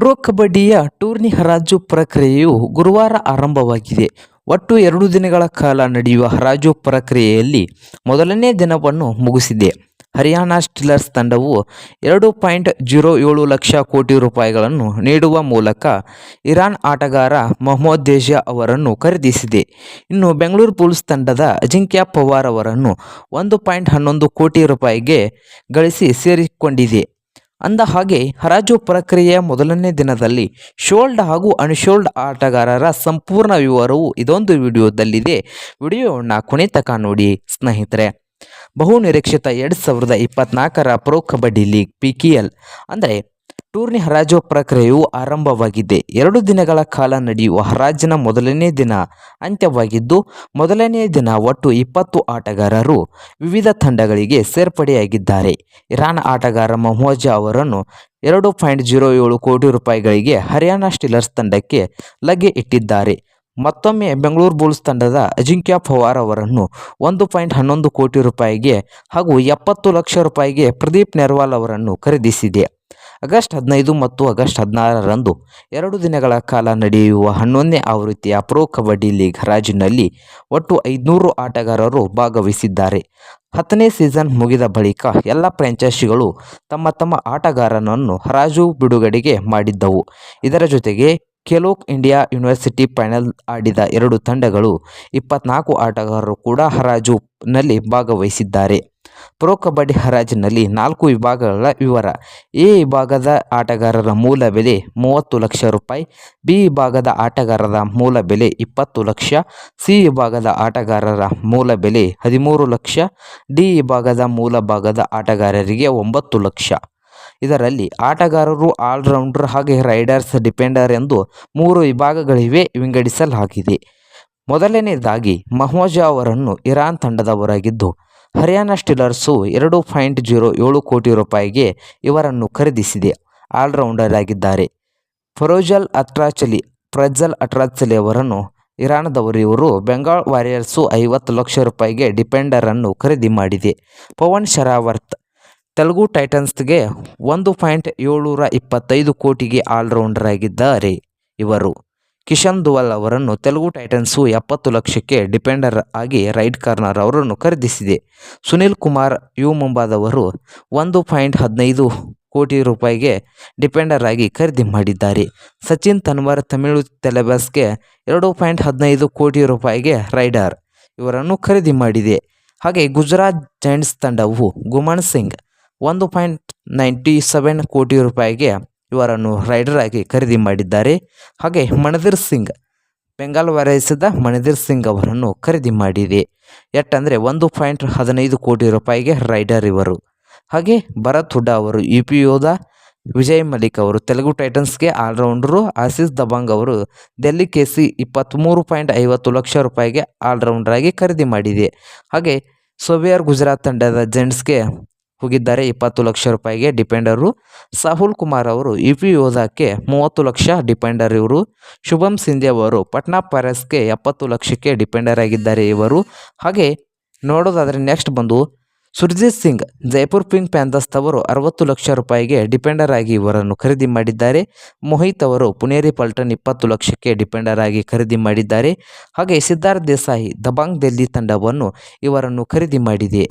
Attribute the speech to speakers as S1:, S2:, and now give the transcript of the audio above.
S1: Pro ಕಬಡ್ಡಿಯ tourney ಹರಾಜು ಪ್ರಕ್ರಿಯೆಯು ಗುರುವಾರ ಆರಂಭವಾಗಿದೆ. ಒಟ್ಟು ಎರಡು ದಿನಗಳ ಕಾಲ ನಡೆಯುವ ಹರಾಜು ಪ್ರಕ್ರಿಯೆಯಲ್ಲಿ ಮೊದಲನೇ ದಿನವನ್ನು ಮುಗಿಸಿದೆ. ಹರಿಯಾಣ ಸ್ಟಿಲ್ಲರ್ಸ್ ತಂಡವು ಎರಡು ಪಾಯಿಂಟ್ ಜೀರೋ ಏಳು ಲಕ್ಷ ಕೋಟಿ ರೂಪಾಯಿಗಳನ್ನು ನೀಡುವ ಮೂಲಕ ಇರಾನ್ ಆಟಗಾರ ಮೊಹಮ್ಮದ್ ದೇಜಾ ಅವರನ್ನು ಖರೀದಿಸಿದೆ. ಇನ್ನು ಬೆಂಗಳೂರು ಬುಲ್ಸ್ ತಂಡದ ಅಜಿಂಕ್ಯ ಪವಾರ್ ಅವರನ್ನು ಒಂದು ಪಾಯಿಂಟ್ ಹನ್ನೊಂದು ಕೋಟಿ ರೂಪಾಯಿಗೆ ಗಳಿಸಿ ಸೇರಿಕೊಂಡಿದೆ. ಅಂದ ಹಾಗೆ ಹರಾಜು ಪ್ರಕ್ರಿಯೆಯ ಮೊದಲನೇ ದಿನದಲ್ಲಿ ಶೋಲ್ಡ್ ಹಾಗೂ ಅನ್ಶೋಲ್ಡ್ ಆಟಗಾರರ ಸಂಪೂರ್ಣ ವಿವರವು ಇದೊಂದು ವಿಡಿಯೋದಲ್ಲಿದೆ. ವಿಡಿಯೋವನ್ನು ಕುಣಿತಕ ನೋಡಿ ಸ್ನೇಹಿತರೆ. ಬಹು ನಿರೀಕ್ಷಿತ ಎರಡು ಸಾವಿರದ ಇಪ್ಪತ್ನಾಲ್ಕರ pro kabaddi league P K L ಅಂದರೆ ಟೂರ್ನಿ ಹರಾಜು ಪ್ರಕ್ರಿಯೆಯು ಆರಂಭವಾಗಿದೆ. ಎರಡು ದಿನಗಳ ಕಾಲ ನಡೆಯುವ ಹರಾಜಿನ ಮೊದಲನೇ ದಿನ ಅಂತ್ಯವಾಗಿದ್ದು, ಮೊದಲನೇ ದಿನ ಒಟ್ಟು ಇಪ್ಪತ್ತು ಆಟಗಾರರು ವಿವಿಧ ತಂಡಗಳಿಗೆ ಸೇರ್ಪಡೆಯಾಗಿದ್ದಾರೆ. ಇರಾನ್ ಆಟಗಾರ ಮಹೋಜಾ ಅವರನ್ನು ಎರಡು ಪಾಯಿಂಟ್ ಜೀರೋ ಏಳು ಕೋಟಿ ರೂಪಾಯಿಗಳಿಗೆ ಹರಿಯಾಣ ಸ್ಟೀಲರ್ಸ್ ತಂಡಕ್ಕೆ ಲಗ್ಗೆ ಇಟ್ಟಿದ್ದಾರೆ. ಮತ್ತೊಮ್ಮೆ ಬೆಂಗಳೂರು ಬುಲ್ಸ್ ತಂಡದ ಅಜಿಂಕ್ಯ ಪವಾರ್ ಅವರನ್ನು ಒಂದು ಪಾಯಿಂಟ್ ಹನ್ನೊಂದು ಕೋಟಿ ರೂಪಾಯಿಗೆ ಹಾಗೂ ಎಪ್ಪತ್ತು ಲಕ್ಷ ರೂಪಾಯಿಗೆ ಪ್ರದೀಪ್ ನೆರ್ವಾಲ್ ಅವರನ್ನು ಖರೀದಿಸಿದೆ. ಆಗಸ್ಟ್ ಹದಿನೈದು ಮತ್ತು ಆಗಸ್ಟ್ ಹದಿನಾರರಂದು ಎರಡು ದಿನಗಳ ಕಾಲ ನಡೆಯುವ ಹನ್ನೊಂದನೇ ಆವೃತ್ತಿಯ ಪ್ರೊ ಕಬಡ್ಡಿ ಲೀಗ್ ಹರಾಜಿನಲ್ಲಿ ಒಟ್ಟು ಐದುನೂರು ಆಟಗಾರರು ಭಾಗವಹಿಸಿದ್ದಾರೆ. ಹತ್ತನೇ ಸೀಸನ್ ಮುಗಿದ ಬಳಿಕ ಎಲ್ಲ ಫ್ರಾಂಚೈಸಿಗಳು ತಮ್ಮ ತಮ್ಮ ಆಟಗಾರನನ್ನು ಹರಾಜು ಬಿಡುಗಡೆಗೆ ಮಾಡಿದ್ದವು. ಇದರ ಜೊತೆಗೆ ಖೇಲೋ ಇಂಡಿಯಾ ಯೂನಿವರ್ಸಿಟಿ ಫೈನಲ್ ಆಡಿದ ಎರಡು ತಂಡಗಳು ಇಪ್ಪತ್ನಾಲ್ಕು ಆಟಗಾರರು ಕೂಡ ಹರಾಜುನಲ್ಲಿ ಭಾಗವಹಿಸಿದ್ದಾರೆ. ಪ್ರೊ ಕಬಡ್ಡಿ ಹರಾಜಿನಲ್ಲಿ ನಾಲ್ಕು ವಿಭಾಗಗಳ ವಿವರ. ಎ ವಿಭಾಗದ ಆಟಗಾರರ ಮೂಲ ಬೆಲೆ ಮೂವತ್ತು ಲಕ್ಷ ರೂಪಾಯಿ, ಬಿ ವಿಭಾಗದ ಆಟಗಾರರ ಮೂಲ ಬೆಲೆ ಇಪ್ಪತ್ತು ಲಕ್ಷ, ಸಿ ವಿಭಾಗದ ಆಟಗಾರರ ಮೂಲ ಬೆಲೆ ಹದಿಮೂರು ಲಕ್ಷ, ಡಿ ವಿಭಾಗದ ಮೂಲ ಭಾಗದ ಆಟಗಾರರಿಗೆ ಒಂಬತ್ತು ಲಕ್ಷ. ಇದರಲ್ಲಿ ಆಟಗಾರರು ಆಲ್ರೌಂಡರ್ ಹಾಗೆ ರೈಡರ್ಸ್ ಡಿಪೆಂಡರ್ ಎಂದು ಮೂರು ವಿಭಾಗಗಳಿವೆ ವಿಂಗಡಿಸಲಾಗಿದೆ. ಮೊದಲನೇದಾಗಿ ಮಹೋಜಾ ಅವರನ್ನು ಇರಾನ್ ತಂಡದವರಾಗಿದ್ದು ಹರಿಯಾಣ ಸ್ಟಿಲರ್ಸು ಎರಡು ಪಾಯಿಂಟ್ ಜೀರೋ ಏಳು ಕೋಟಿ ರೂಪಾಯಿಗೆ ಇವರನ್ನು ಖರೀದಿಸಿದೆ. ಆಲ್ರೌಂಡರ್ ಆಗಿದ್ದಾರೆ. ಫರೋಜಲ್ ಅಟ್ರಾಚಲಿ ಪ್ರಜ್ಜಲ್ ಅಟ್ರಾಚಲಿ ಅವರನ್ನು ಇರಾನದವರು ಇವರು ಬೆಂಗಾಲ್ ವಾರಿಯರ್ಸು ಐವತ್ತು ಲಕ್ಷ ರೂಪಾಯಿಗೆ ಡಿಪೆಂಡರನ್ನು ಖರೀದಿ ಮಾಡಿದೆ. ಪವನ್ ಶರಾವರ್ತ್ ತೆಲುಗು ಟೈಟನ್ಸ್ಗೆ ಒಂದು ಪಾಯಿಂಟ್ ಏಳ್ನೂರ ಇಪ್ಪತ್ತೈದು ಕೋಟಿಗೆ ಆಲ್ರೌಂಡರ್ ಆಗಿದ್ದಾರೆ ಇವರು. ಕಿಶನ್ ದುವಲ್ ಅವರನ್ನು ತೆಲುಗು ಟೈಟನ್ಸು ಎಪ್ಪತ್ತು ಲಕ್ಷಕ್ಕೆ ಡಿಪೆಂಡರ್ ಆಗಿ ರೈಟ್ ಕಾರ್ನರ್ ಅವರನ್ನು ಖರೀದಿಸಿದೆ. ಸುನಿಲ್ ಕುಮಾರ್, ಯು ಮುಂಬಾದವರು ಒಂದು ಪಾಯಿಂಟ್ ಹದಿನೈದು ಕೋಟಿ ರೂಪಾಯಿಗೆ ಡಿಪೆಂಡರ್ ಆಗಿ ಖರೀದಿ ಮಾಡಿದ್ದಾರೆ. ಸಚಿನ್ ತನ್ವರ್ ತಮಿಳು ತೆಲೆಬಸ್ಗೆ ಎರಡು ಪಾಯಿಂಟ್ ಹದಿನೈದು ಕೋಟಿ ರೂಪಾಯಿಗೆ ರೈಡರ್ ಇವರನ್ನು ಖರೀದಿ ಮಾಡಿದೆ. ಹಾಗೆ ಗುಜರಾತ್ ಜೈಂಟ್ಸ್ ತಂಡವು ಗುಮನ್ ಸಿಂಗ್ ಒಂದು ಪಾಯಿಂಟ್ ನೈಂಟಿ ಸೆವೆನ್ ಕೋಟಿ ರೂಪಾಯಿಗೆ ಇವರನ್ನು ರೈಡರ್ ಆಗಿ ಖರೀದಿ ಮಾಡಿದ್ದಾರೆ. ಹಾಗೆ ಮಣದೀರ್ ಸಿಂಗ್, ಬೆಂಗಾಲ್ ವಾರಿಸಿದ ಮಣದೀರ್ ಸಿಂಗ್ ಅವರನ್ನು ಖರೀದಿ ಮಾಡಿದೆ. ಎಟ್ಟಂದರೆ ಒಂದು ಪಾಯಿಂಟ್ ಹದಿನೈದು ಕೋಟಿ ರೂಪಾಯಿಗೆ ರೈಡರ್ ಇವರು. ಹಾಗೆ ಭರತ್ ಹುಡ್ಡಾ ಅವರು ಯು ಪಿ ಯೋಧ ವಿಜಯ್ ಮಲಿಕ್ ಅವರು, ತೆಲುಗು ಟೈಟನ್ಸ್ಗೆ ಆಲ್ರೌಂಡರು ಆಸೀಸ್ ದಬಾಂಗ್ ಅವರು ಡೆಲ್ಲಿ ಕೆ ಸಿ ಇಪ್ಪತ್ತ್ಮೂರು ಪಾಯಿಂಟ್ ಐವತ್ತು ಲಕ್ಷ ರೂಪಾಯಿಗೆ ಆಲ್ರೌಂಡರ್ ಆಗಿ ಖರೀದಿ ಮಾಡಿದೆ. ಹಾಗೆ ಸೋವಿಯರ್ ಗುಜರಾತ್ ತಂಡದ ಜೆಂಟ್ಸ್ಗೆ ಹೋಗಿದ್ದಾರೆ. ಇಪ್ಪತ್ತು ಲಕ್ಷ ರೂಪಾಯಿಗೆ ಡಿಪೆಂಡರು ಸಾಹುಲ್ ಕುಮಾರ್ ಅವರು ಯು ಪಿ ಯೋಧಾಕ್ಕೆ ಮೂವತ್ತು ಲಕ್ಷ ಡಿಪೆಂಡರ್ ಇವರು. ಶುಭಂ ಸಿಂಧೆ ಅವರು ಪಟ್ನಾ ಪ್ಯಾರಸ್ಗೆ ಎಪ್ಪತ್ತು ಲಕ್ಷಕ್ಕೆ ಡಿಪೆಂಡರ್ ಆಗಿದ್ದಾರೆ ಇವರು. ಹಾಗೆ ನೋಡೋದಾದರೆ ನೆಕ್ಸ್ಟ್ ಬಂದು ಸುರ್ಜಿತ್ ಸಿಂಗ್, ಜೈಪುರ್ ಪಿಂಗ್ ಪ್ಯಾಂಥಸ್ ಅವರು ಅರವತ್ತು ಲಕ್ಷ ರೂಪಾಯಿಗೆ ಡಿಪೆಂಡರ್ ಆಗಿ ಇವರನ್ನು ಖರೀದಿ ಮಾಡಿದ್ದಾರೆ. ಮೋಹಿತ್ ಅವರು ಪುನೇರಿ ಪಲ್ಟನ್ ಇಪ್ಪತ್ತು ಲಕ್ಷಕ್ಕೆ ಡಿಪೆಂಡರ್ ಆಗಿ ಖರೀದಿ ಮಾಡಿದ್ದಾರೆ. ಹಾಗೆ ಸಿದ್ಧಾರ್ಥ್ ದೇಸಾಯಿ, ದಬಾಂಗ್ ದೆಲ್ಲಿ ತಂಡವನ್ನು ಇವರನ್ನು ಖರೀದಿ ಮಾಡಿದೆ.